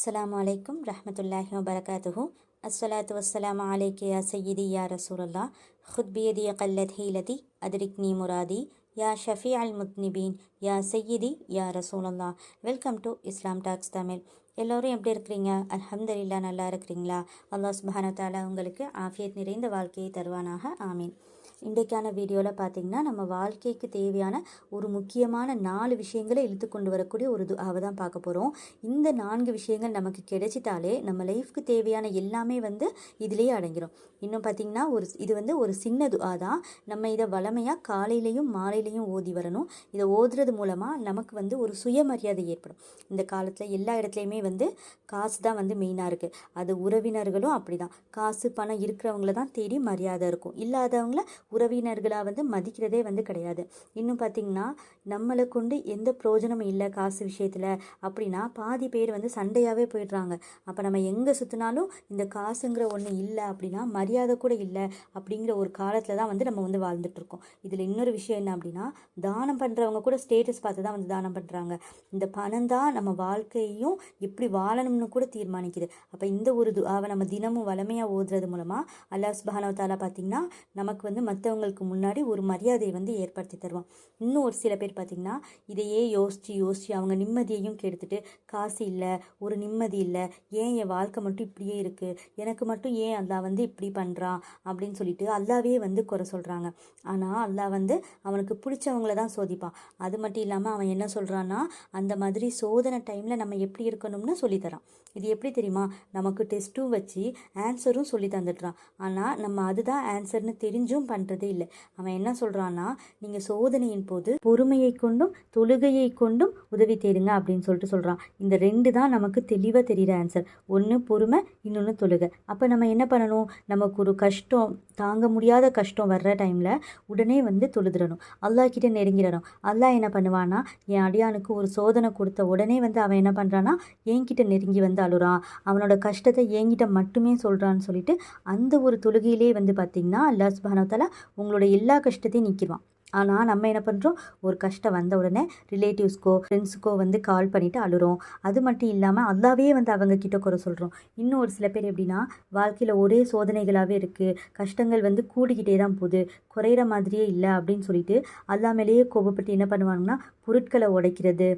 அஸ்ஸலாமு அலைக்கும் ரஹ்மத்துல்லாஹி வபரகாத்துஹு அஸ்ஸலாத்து வஸ்ஸலாமு அலைக்கு யா சையீதி யா ரசூலல்லா ஹுத் பியதி கல்லத் ஹீலதி அதிரிக்னி முராதி யா ஷஃபி அல் முத்னிபீன் யா சையீதி யா ரசூலல்லா welcome to Islam talks Tamil எல்லோரும் எப்படி இருக்கிறீங்க? அல்ஹம்துலில்லாஹ் நல்லா இருக்கிறீங்களா? அல்லாஹ் சுப்ஹானஹு தாலா உங்களுக்கு ஆஃபியத் நிறைந்த வாழ்க்கையை தருவானாக. ஆமீன். இன்றைக்கான வீடியோவில் பார்த்தீங்கன்னா நம்ம வாழ்க்கைக்கு தேவையான ஒரு முக்கியமான நாலு விஷயங்களை இழுத்து கொண்டு வரக்கூடிய ஒரு துவாவை தான் பார்க்க போகிறோம் இந்த நான்கு விஷயங்கள் நமக்கு கிடைச்சிட்டாலே நம்ம லைஃப்க்கு தேவையான எல்லாமே வந்து இதிலேயே அடங்கிடும் இன்னும் பார்த்தீங்கன்னா ஒரு இது வந்து ஒரு சின்ன துவா தான். நம்ம இதை வளமையாக காலையிலையும் மாலையிலையும் ஓதி வரணும். இதை ஓதுறது மூலமாக நமக்கு வந்து ஒரு சுயமரியாதை ஏற்படும். இந்த காலத்தில் எல்லா இடத்துலையுமே வந்து காசு தான் வந்து மெயினாக இருக்குது அது உறவினர்களும் அப்படி தான் காசு பணம் இருக்கிறவங்கள தான் தேடி மரியாதை இருக்கும். இல்லாதவங்கள உறவினர்களாக வந்து மதிக்கிறதே வந்து கிடையாது. இன்னும் பார்த்திங்கன்னா நம்மளை கொண்டு எந்த பிரயோஜனமும் இல்லை காசு விஷயத்தில். அப்படின்னா பாதி பேர் வந்து சண்டையாகவே போயிடுறாங்க. அப்போ நம்ம எங்கே சுற்றினாலும் இந்த காசுங்கிற ஒன்று இல்லை அப்படின்னா மரியாதை கூட இல்லை அப்படிங்கிற ஒரு காலத்தில் தான் வந்து நம்ம வந்து வாழ்ந்துட்டுருக்கோம். இதில் இன்னொரு விஷயம் என்ன அப்படின்னா தானம் பண்ணுறவங்க கூட ஸ்டேட்டஸ் பார்த்து தான் வந்து தானம் பண்ணுறாங்க இந்த பணம் தான் நம்ம வாழ்க்கையையும் எப்படி வாழணும்னு கூட தீர்மானிக்குது. அப்போ இந்த ஒரு துவாவை நம்ம தினமும் வளமையாக ஓதுறது மூலமாக அல்லாஹ் சுபஹானவ பார்த்திங்கன்னா நமக்கு வந்து மற்றவங்களுக்கு முன்னாடி ஒரு மரியாதையை வந்து ஏற்படுத்தி தருவான். இன்னும் ஒரு சில பேர் பார்த்திங்கன்னா இதையே யோசித்து யோசித்து அவங்க நிம்மதியையும் கெடுத்துட்டு காசு இல்லை ஒரு நிம்மதி இல்லை ஏன் என் வாழ்க்கை மட்டும் இப்படியே இருக்குது எனக்கு மட்டும் ஏன் அல்லாஹ் வந்து இப்படி பண்ணுறான் அப்படின்னு சொல்லிட்டு அல்லாவே வந்து குறை சொல்கிறாங்க ஆனால் அல்லாஹ் வந்து அவனுக்கு பிடிச்சவங்கள தான் சோதிப்பான். அது மட்டும் இல்லாமல் அவன் என்ன சொல்கிறான்னா அந்த மாதிரி சோதனை டைமில் நம்ம எப்படி இருக்கணும்னு சொல்லித்தரான் இது எப்படி தெரியுமா? நமக்கு டெஸ்ட்டும் வச்சு ஆன்சரும் சொல்லி தந்துடுறான். ஆனால் நம்ம அதுதான் ஆன்சர்னு தெரிஞ்சும் பண்ணுறதே இல்லை. அவன் என்ன சொல்கிறான்னா நீங்கள் சோதனையின் போது பொறுமையை கொண்டும் தொழுகையை கொண்டும் உதவி தேடுங்க அப்படின்னு சொல்லிட்டு சொல்கிறான் இந்த ரெண்டு தான் நமக்கு தெளிவாக தெரிகிற ஆன்சர் ஒன்று பொறுமை இன்னொன்று தொழுகை. அப்போ நம்ம என்ன பண்ணணும்? நமக்கு ஒரு கஷ்டம் தாங்க முடியாத கஷ்டம் வர்ற டைமில் உடனே வந்து தொழுதுடணும். அல்லாஹ் கிட்ட நெருங்கிடணும். அல்லாஹ் என்ன பண்ணுவான்னா என் அடியானுக்கு ஒரு சோதனை கொடுத்த உடனே வந்து அவன் என்ன பண்ணுறான்னா என்கிட்ட நெருங்கி வந்து அழுறான். அவனோட கஷ்டத்தை என்கிட்ட மட்டுமே சொல்கிறான்னு சொல்லிட்டு அந்த ஒரு தொழுகையிலே வந்து பார்த்திங்கன்னா அல்லாஹ் சுபானவத்தாலா உங்களோட எல்லா கஷ்டத்தையும் நிற்கிடுவான் ஆனால் நம்ம என்ன பண்ணுறோம் ஒரு கஷ்டம் வந்த உடனே ரிலேட்டிவ்ஸ்க்கோ ஃப்ரெண்ட்ஸுக்கோ வந்து கால் பண்ணிவிட்டு அழுறோம். அது மட்டும் இல்லாமல் அல்லாவே வந்து அவங்க கிட்ட குறை சொல்கிறோம் இன்னும் ஒரு சில பேர் எப்படின்னா வாழ்க்கையில் ஒரே சோதனைகளாகவே இருக்குது கஷ்டங்கள் வந்து கூடிக்கிட்டே தான் போகுது. குறையிற மாதிரியே இல்லை அப்படின்னு சொல்லிட்டு அல்லா மேலேயே கோபப்பட்டு என்ன பண்ணுவாங்கன்னா பொருட்களை உடைக்கிறது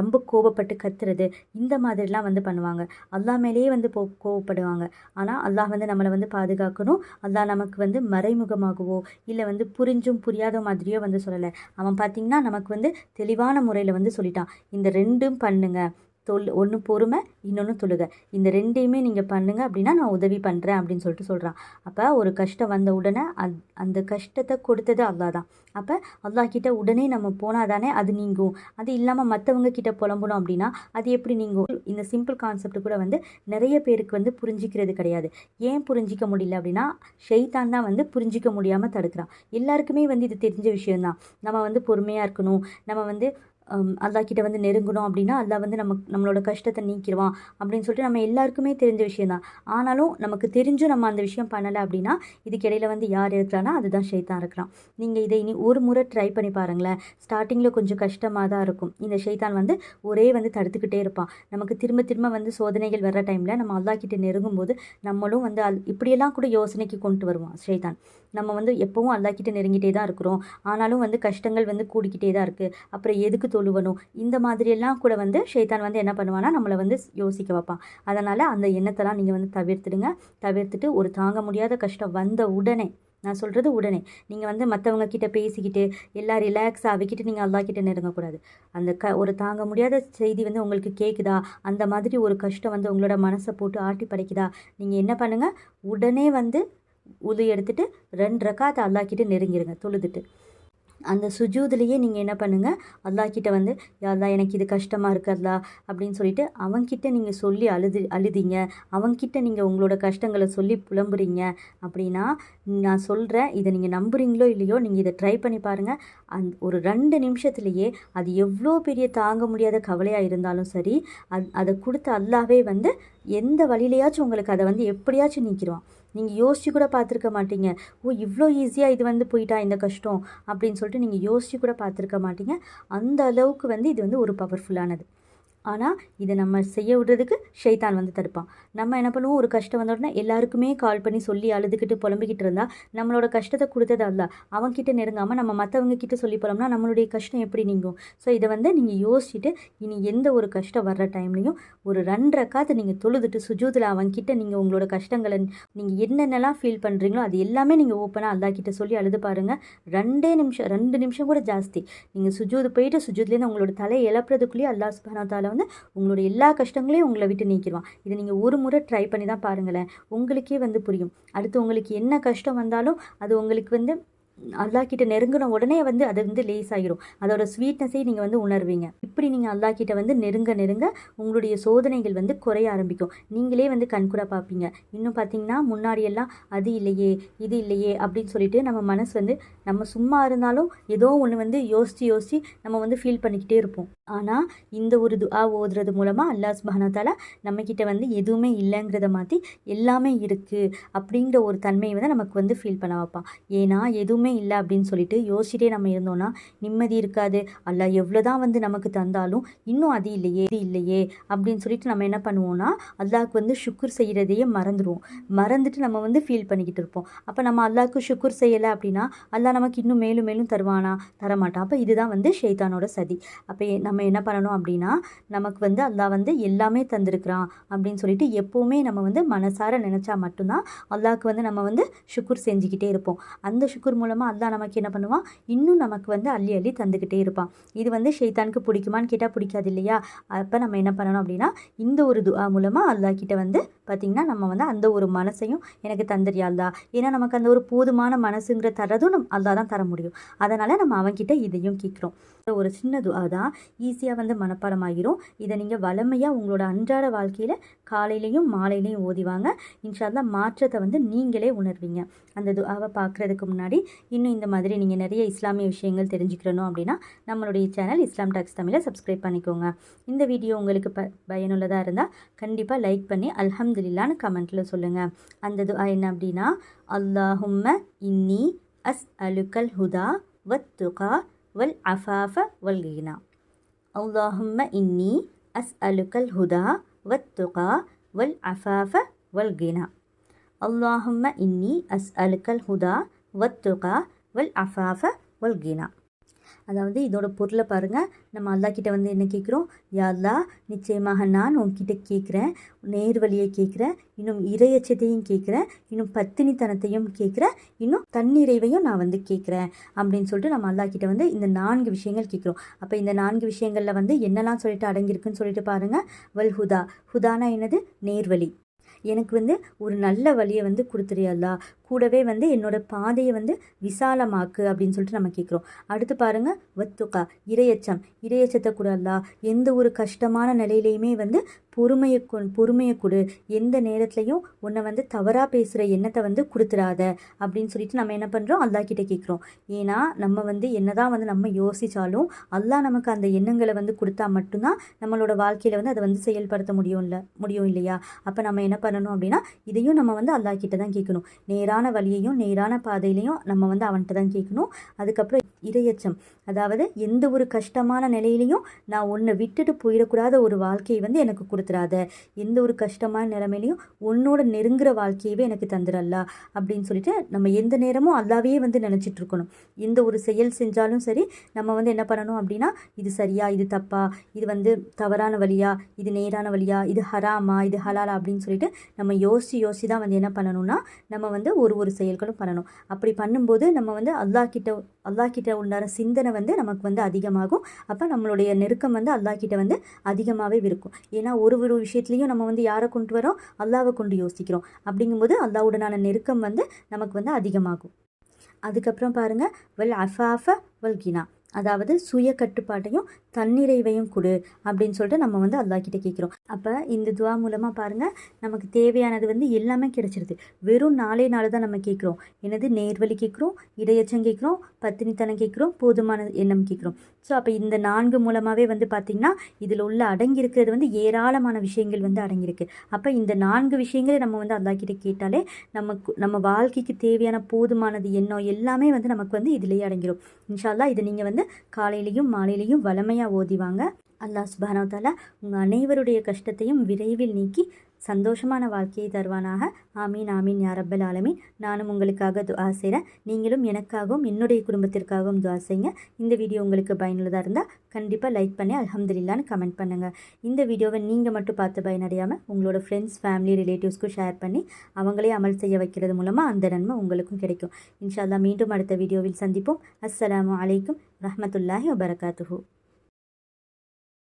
ரொம்ப கோபப்பட்டு கத்துறது இந்த மாதிரிலாம் வந்து பண்ணுவாங்க. அல்லா மேலேயே வந்து போ கோவப்படுவாங்க. ஆனால் அல்லாஹ் வந்து நம்மளை வந்து பாதுகாக்கணும். அல்லாஹ் நமக்கு வந்து மறைமுகமாகவோ இல்லை வந்து புரிஞ்சும் புரியாத மாதிரியோ வந்து சொல்லலை. அவன் பார்த்திங்கன்னா நமக்கு வந்து தெளிவான முறையில் வந்து சொல்லிட்டான். இந்த ரெண்டும் பண்ணுங்கள் தொல் ஒன்று பொறுமை இன்னொன்று தொழுக. இந்த ரெண்டையுமே நீங்கள் பண்ணுங்கள் அப்படின்னா நான் உதவி பண்ணுறேன் அப்படின்னு சொல்லிட்டு சொல்கிறான் அப்போ ஒரு கஷ்டம் வந்த உடனே அந் அந்த கஷ்டத்தை கொடுத்தது அல்லா தான் அப்போ அல்லா கிட்ட உடனே நம்ம போனால் தானே அது நீங்கும். அது இல்லாமல் மற்றவங்க கிட்ட புலம்பணும் அப்படின்னா அது எப்படி நீங்கும்? இந்த சிம்பிள் கான்செப்ட் கூட வந்து நிறைய பேருக்கு வந்து புரிஞ்சிக்கிறது கிடையாது. ஏன் புரிஞ்சிக்க முடியல அப்படின்னா ஷெய்தான் தான் வந்து புரிஞ்சிக்க முடியாமல் தடுக்கிறான். எல்லாருக்குமே வந்து இது தெரிஞ்ச விஷயம்தான். நம்ம வந்து பொறுமையாக இருக்கணும். நம்ம வந்து அல்லா கிட்ட வந்து நெருங்கணும் அப்படின்னா அல்லா வந்து நமக்கு நம்மளோட கஷ்டத்தை நீக்கிடுவான் அப்படின்னு சொல்லிட்டு நம்ம எல்லாருக்குமே தெரிஞ்ச விஷயந்தான் ஆனாலும் நமக்கு தெரிஞ்சும் நம்ம அந்த விஷயம் பண்ணலை அப்படின்னா இதுக்கு இடையில வந்து யார் இருக்கிறானா அதுதான் ஷெய்தான் இருக்கிறான். நீங்கள் இதை இனி ஒரு முறை ட்ரை பண்ணி பாருங்களேன். ஸ்டார்டிங்கில் கொஞ்சம் கஷ்டமாக தான் இருக்கும். இந்த ஷெய்தான் வந்து ஒரே வந்து தடுத்துக்கிட்டே இருப்பான். நமக்கு திரும்ப திரும்ப வந்து சோதனைகள் வர்ற டைமில் நம்ம அல்லா கிட்ட நெருங்கும் போது நம்மளும் வந்து அல் இப்படியெல்லாம் கூட யோசனைக்கு கொண்டு வருவான் ஷெய்தான் நம்ம வந்து எப்போவும் அல்லா கிட்ட நெருங்கிட்டே தான் இருக்கிறோம். ஆனாலும் வந்து கஷ்டங்கள் வந்து கூடிக்கிட்டே தான் இருக்குது அப்புறம் எதுக்கு தொழுவணும். இந்த மாதிரியெல்லாம் கூட வந்து ஷைத்தான் வந்து என்ன பண்ணுவான்னா நம்மளை வந்து யோசிக்க வைப்பான். அதனால் அந்த எண்ணத்தெல்லாம் நீங்கள் வந்து தவிர்த்துடுங்க. தவிர்த்துட்டு ஒரு தாங்க முடியாத கஷ்டம் வந்த உடனே நான் சொல்கிறது உடனே நீங்கள் வந்து மற்றவங்க கிட்ட பேசிக்கிட்டு எல்லாம் ரிலாக்ஸ் ஆகிக்கிட்டு நீங்கள் அல்லா கிட்ட நெருங்கக்கூடாது. அந்த க ஒரு தாங்க முடியாத செய்தி வந்து உங்களுக்கு கேட்குதா அந்த மாதிரி ஒரு கஷ்டம் வந்து உங்களோட மனசை போட்டு ஆட்டி படைக்குதா? நீங்கள் என்ன பண்ணுங்கள் உடனே வந்து உது எடுத்துகிட்டு ரெண்டு ரக்காத்தை அல்லாக்கிட்டு நெருங்கிடுங்க தொழுதுட்டு. அந்த சுஜூதுலேயே நீங்கள் என்ன பண்ணுங்கள் அல்லா கிட்டே வந்து யாரா எனக்கு இது கஷ்டமாக இருக்கிறதா அப்படின்னு சொல்லிட்டு அவன்கிட்ட நீங்கள் சொல்லி அழுது அழுதிங்க. அவன்கிட்ட நீங்கள் உங்களோட கஷ்டங்களை சொல்லி புலம்புறீங்க. அப்படின்னா நான் சொல்கிறேன் இதை நீங்கள் நம்புறீங்களோ இல்லையோ நீங்கள் இதை ட்ரை பண்ணி பாருங்கள் அந் ஒரு ரெண்டு நிமிஷத்துலேயே அது எவ்வளோ பெரிய தாங்க முடியாத கவலையாக இருந்தாலும் சரி அது அதை கொடுத்த அல்லாவே வந்து எந்த வழியிலையாச்சும் உங்களுக்கு அதை வந்து எப்படியாச்சும் நீக்கிடுவான். நீங்கள் யோசிச்சு கூட பார்த்துருக்க மாட்டீங்க. ஓ இவ்வளோ ஈஸியாக இது வந்து போயிட்டா இந்த கஷ்டம்? அப்படின்னு சொல்லிட்டு நீங்கள் யோசிச்சு கூட பார்த்துருக்க மாட்டீங்க. அந்த அளவுக்கு வந்து இது வந்து ஒரு பவர்ஃபுல்லானது ஆனால் இதை நம்ம செய்ய விடுறதுக்கு ஷைத்தான் வந்து தடுப்பான். நம்ம என்ன பண்ணுவோம்? ஒரு கஷ்டம் வந்த உடனே எல்லாருக்குமே கால் பண்ணி சொல்லி அழுதுகிட்டு புலம்பிக்கிட்டு இருந்தால் நம்மளோட கஷ்டத்தை கொடுத்தது அல்ல அவங்ககிட்ட நெருங்காமல் நம்ம மற்றவங்க கிட்ட சொல்லி போகிறோம்னா நம்மளுடைய கஷ்டம் எப்படி நீங்கும்? ஸோ இதை வந்து நீங்கள் யோசிச்சுட்டு இனி எந்த ஒரு கஷ்டம் வர்ற டைம்லையும் ஒரு ரெண்டரை காத்து நீங்கள் தொழுதுட்டு சுஜூதில் அவன்கிட்ட நீங்கள் உங்களோட கஷ்டங்களை நீங்கள் என்னென்னலாம் ஃபீல் பண்ணுறீங்களோ அது எல்லாமே நீங்கள் ஓப்பனாக அல்லா கிட்ட சொல்லி அழுது பாருங்கள் ரெண்டே நிமிஷம் ரெண்டு நிமிஷம் கூட ஜாஸ்தி. நீங்கள் சுஜூது போயிட்டு சுஜூத்லேருந்து உங்களோட தலையை இழப்புறதுக்குள்ளேயே அல்லா சுபானத்தால் வந்து உங்களோட எல்லா கஷ்டங்களையும் உங்களை விட்டு நீக்கிடுவான் இதை நீங்கள் ஒரு முறை ட்ரை பண்ணி தான் பாருங்களேன். உங்களுக்கே வந்து புரியும். அடுத்து உங்களுக்கு என்ன கஷ்டம் வந்தாலும் அது உங்களுக்கு வந்து அல்லாஹ் கிட்ட நெருங்கின உடனே வந்து அது வந்து லேஸ் ஆகிரும் அதோட ஸ்வீட்னஸை நீங்கள் வந்து உணர்வீங்க. இப்படி நீங்கள் அல்லாஹ் கிட்ட வந்து நெருங்க நெருங்க உங்களுடைய சோதனைகள் வந்து குறைய ஆரம்பிக்கும். நீங்களே வந்து கண்கூட பார்ப்பீங்க. இன்னும் பார்த்தீங்கன்னா முன்னாடியெல்லாம் அது இல்லையே இது இல்லையே அப்படின்னு சொல்லிட்டு நம்ம மனசு வந்து நம்ம சும்மா இருந்தாலும் ஏதோ ஒன்று வந்து யோசித்து யோசித்து நம்ம வந்து ஃபீல் பண்ணிக்கிட்டே இருப்போம். ஆனால் இந்த ஒரு துஆ ஓதுறது மூலமாக அல்லாஹ் சுபானத்தால நம்மக்கிட்ட வந்து எதுவுமே இல்லைங்கிறத மாற்றி எல்லாமே இருக்குது அப்படிங்கிற ஒரு தன்மையை வந்து நமக்கு வந்து ஃபீல் பண்ண வைப்பான். ஏன்னா எதுவும் இல்லை அப்படின்னு சொல்லிட்டு யோசிச்சிட்டே நம்ம இருந்தோம்னா நிம்மதி இருக்காது. அல்ல எவ்வளோ தான் வந்து நமக்கு தந்தாலும் இன்னும் அது இல்லையே இது இல்லையே அப்படின்னு சொல்லிட்டு நம்ம என்ன பண்ணுவோம்னா அல்லாவுக்கு வந்து சுக்குர் செய்கிறதையே மறந்துடுவோம் மறந்துட்டு நம்ம வந்து ஃபீல் பண்ணிக்கிட்டு இருப்போம். அப்போ நம்ம அல்லாவுக்கு சுக்குர் செய்யலை அப்படின்னா அல்லாஹ் நமக்கு இன்னும் மேலும் மேலும் தருவானா? தரமாட்டான் அப்போ இதுதான் வந்து ஷெய்தானோட சதி. அப்போ நம்ம என்ன பண்ணணும் அப்படின்னா நமக்கு வந்து அல்லாஹ் வந்து எல்லாமே தந்திருக்கிறான் அப்படின்னு சொல்லிட்டு எப்போவுமே நம்ம வந்து மனசார நினச்சா மட்டும்தான் அல்லாவுக்கு வந்து நம்ம வந்து சுக்குர் செஞ்சுக்கிட்டே இருப்போம். அந்த ஷுக்குர் மூலமாக அதான் நமக்கு என்ன பண்ணுவான்? இன்னும் நமக்கு வந்து அள்ளி அள்ளி தந்துக்கிட்டே இருப்பான். இது வந்து ஷெய்தானுக்கு பிடிக்குமான்னு கேட்டால் பிடிக்காது இல்லையா? அப்போ நம்ம என்ன பண்ணணும் அப்படின்னா இந்த ஒரு துவா மூலமாக அல்லாஹ் கிட்ட வந்து பார்த்திங்கன்னா நம்ம வந்து அந்த ஒரு மனசையும் எனக்கு தந்துறியா அல்லா ஏன்னா நமக்கு அந்த ஒரு போதுமான மனசுங்கிற தரதும் நம் அல்லா தான் தர முடியும். அதனால் நம்ம அவன்கிட்ட இதையும் கேட்குறோம். ஒரு சின்ன துவா தான் ஈஸியாக வந்து மனப்பாடம் ஆகிரும் இதை நீங்கள் வளமையாக உங்களோட அன்றாட வாழ்க்கையில் காலையிலையும் மாலையிலையும் ஓதிவாங்க. இன்ஷால்லா மாற்றத்தை வந்து நீங்களே உணர்வீங்க. அந்த துவாவை பார்க்குறதுக்கு முன்னாடி இன்னும் இந்த மாதிரி நீங்கள் நிறைய இஸ்லாமிய விஷயங்கள் தெரிஞ்சுக்கிறணும் அப்படின்னா நம்மளுடைய சேனல் இஸ்லாம் டாக்ஸ் தமிழை சப்ஸ்கிரைப் பண்ணிக்கோங்க. இந்த வீடியோ உங்களுக்கு ப பயனுள்ளதாக இருந்தால் கண்டிப்பாக லைக் பண்ணி அல்ஹம்துலில்லான்னு கமெண்ட்டில் சொல்லுங்கள் அந்த துஆ என்ன அப்படின்னா அல்லாஹும்ம இன்னி அஸ் அலுக்கல் ஹுதா வத்துகா வல் அஃபாஃப வல் கீனா. அல்லாஹும்ம இன்னி அஸ் அலுக்கல் ஹுதா வத்துகா வல் அஃபாஃப வல் கீனா. அல்லாஹும்ம இன்னி அஸ் அலுக்கல் ஹுதா வத்துகா வல் அஃபாஃப வல் கீனா. அதாவது இதோட பொருளை பாருங்கள் நம்ம அல்லா கிட்ட வந்து என்ன கேட்குறோம் யா நிச்சயமாக நான் உன்கிட்ட கேட்குறேன் நேர் வழியை கேட்குறேன் இன்னும் இரையச்சத்தையும் கேட்குறேன் இன்னும் பத்தினித்தனத்தையும் கேட்குறேன் இன்னும் தன்னிறைவையும் நான் வந்து கேட்குறேன் அப்படின்னு சொல்லிட்டு நம்ம அல்லா கிட்ட வந்து இந்த நான்கு விஷயங்கள் கேட்குறோம் அப்போ இந்த நான்கு விஷயங்களில் வந்து என்னெல்லாம் சொல்லிட்டு அடங்கியிருக்குன்னு சொல்லிட்டு பாருங்கள் வல் ஹுதா. ஹுதானா என்னது? நேர்வழி எனக்கு வந்து ஒரு நல்ல வழியை வந்து கொடுத்துறியல்லா கூடவே வந்து என்னோட பாதையை வந்து விசாலமாக்கு அப்படின்னு சொல்லிட்டு நம்ம கேட்குறோம் அடுத்து பாருங்கள் வத்துக்கா இரையச்சம். இரையச்சத்தை கூட அல்லா. எந்த ஒரு கஷ்டமான நிலையிலையுமே வந்து பொறுமையை கொ பொறுமையை கொடு. எந்த நேரத்துலையும் உன்னை வந்து தவறாக பேசுகிற எண்ணத்தை வந்து கொடுத்துடாத அப்படின்னு சொல்லிட்டு நம்ம என்ன பண்ணுறோம் அல்லா கிட்ட கேட்குறோம் ஏன்னா நம்ம வந்து என்னதான் வந்து நம்ம யோசித்தாலும் அல்லாஹ் நமக்கு அந்த எண்ணங்களை வந்து கொடுத்தா மட்டும்தான் நம்மளோட வாழ்க்கையில் வந்து அதை வந்து செயல்படுத்த முடியும் இல்லை முடியும் இல்லையா? அப்போ நம்ம என்ன பண்ணணும் அப்படின்னா இதையும் நம்ம வந்து அல்லா கிட்ட தான் கேட்கணும் நேராக நேரான வழியையும் நேரான பாதையிலையும் நம்ம வந்து அவன்கிட்ட தான் கேட்கணும். அதுக்கப்புறம் இரையச்சம். அதாவது எந்த ஒரு கஷ்டமான நிலையிலையும் நான் உன்னை விட்டுட்டு போயிடக்கூடாத ஒரு வாழ்க்கையை வந்து எனக்கு கொடுத்துடாத. எந்த ஒரு கஷ்டமான நிலைமையிலையும் உன்னோட நெருங்குற வாழ்க்கையவே எனக்கு தந்துடல்லா அப்படின்னு சொல்லிட்டு நம்ம எந்த நேரமும் அல்லாவே வந்து நினச்சிட்டு இருக்கணும். எந்த ஒரு செயல் செஞ்சாலும் சரி நம்ம வந்து என்ன பண்ணணும் அப்படின்னா இது சரியா இது தப்பா இது வந்து தவறான வழியா இது நேரான வழியா இது ஹராமா இது ஹலாலா அப்படின்னு சொல்லிட்டு நம்ம யோசித்து யோசித்து தான் வந்து என்ன பண்ணணும்னா நம்ம வந்து ஒரு ஒரு செயல்களும் பண்ணணும். அப்படி பண்ணும்போது நம்ம வந்து அல்லாஹ் கிட்ட அல்லாஹ் கிட்ட உண்டான சிந்தனை வந்து நமக்கு வந்து அதிகமாகும். அப்போ நம்மளுடைய நெருக்கம் வந்து அல்லாஹ் கிட்ட வந்து அதிகமாகவே இருக்கும். ஏன்னா ஒரு ஒரு விஷயத்துலையும் நம்ம வந்து யாரை கொண்டு வரோம்? அல்லாவை கொண்டு யோசிக்கிறோம். அப்படிங்கும்போது அல்லாவுடனான நெருக்கம் வந்து நமக்கு வந்து அதிகமாகும். அதுக்கப்புறம் பாருங்கள் வெல் அஃபாஃப வல் கினா. அதாவது சுய கட்டுப்பாட்டையும் தன்னிறைவையும் கொடு அப்படின்னு சொல்லிட்டு நம்ம வந்து அல்லா கிட்ட கேட்குறோம். அப்போ இந்த துவா மூலமாக பாருங்கள் நமக்கு தேவையானது வந்து எல்லாமே கிடைச்சிருது. வெறும் நாளே நாள் தான் நம்ம கேட்குறோம். என்னது? நேர்வழி கேட்குறோம் இடையச்சம் கேட்குறோம் பத்தினித்தனம் கேட்குறோம் போதுமான எண்ணம் கேட்குறோம். ஸோ அப்போ இந்த நான்கு மூலமாகவே வந்து பார்த்திங்கன்னா இதில் உள்ள அடங்கியிருக்கிறது வந்து ஏராளமான விஷயங்கள் வந்து அடங்கியிருக்கு. அப்போ இந்த நான்கு விஷயங்களை நம்ம வந்து அல்லா கிட்ட கேட்டாலே நமக்கு நம்ம வாழ்க்கைக்கு தேவையான போதுமானது எண்ணம் எல்லாமே வந்து நமக்கு வந்து இதிலேயே அடங்கிடும் இன்ஷால்லா இதை நீங்கள் வந்து காலையிலையும் மாலையிலையும் வளமையாக ஓதிவாங்க. அல்லாஹ் சுபானவ தாலா உங்கள் அனைவருடைய கஷ்டத்தையும் விரைவில் நீக்கி சந்தோஷமான வாழ்க்கையை தருவானாக. ஆமீன் ஆமீன் யாரப்பல் ஆலமீன். நானும் உங்களுக்காக துவா செய்கிறேன் நீங்களும் எனக்காகவும் என்னுடைய குடும்பத்திற்காகவும் துவா செய்யுங்க. இந்த வீடியோ உங்களுக்கு பயனுள்ளதாக இருந்தால் கண்டிப்பாக லைக் பண்ணி அலமதுல்லான்னு கமெண்ட் பண்ணுங்கள் இந்த வீடியோவை நீங்கள் மட்டும் பார்த்து பயனடையாமல் உங்களோட ஃப்ரெண்ட்ஸ் ஃபேமிலி ரிலேட்டிவ்ஸ்க்கும் ஷேர் பண்ணி அவங்களே அமல் செய்ய வைக்கிறது மூலமாக அந்த நன்மை உங்களுக்கும் கிடைக்கும். இன்ஷா அல்லாஹ் மீண்டும் அடுத்த வீடியோவில் சந்திப்போம். அஸ்லாம் அலைக்கும் ரஹமத்துல்லாஹி வபரகாத்துஹூ.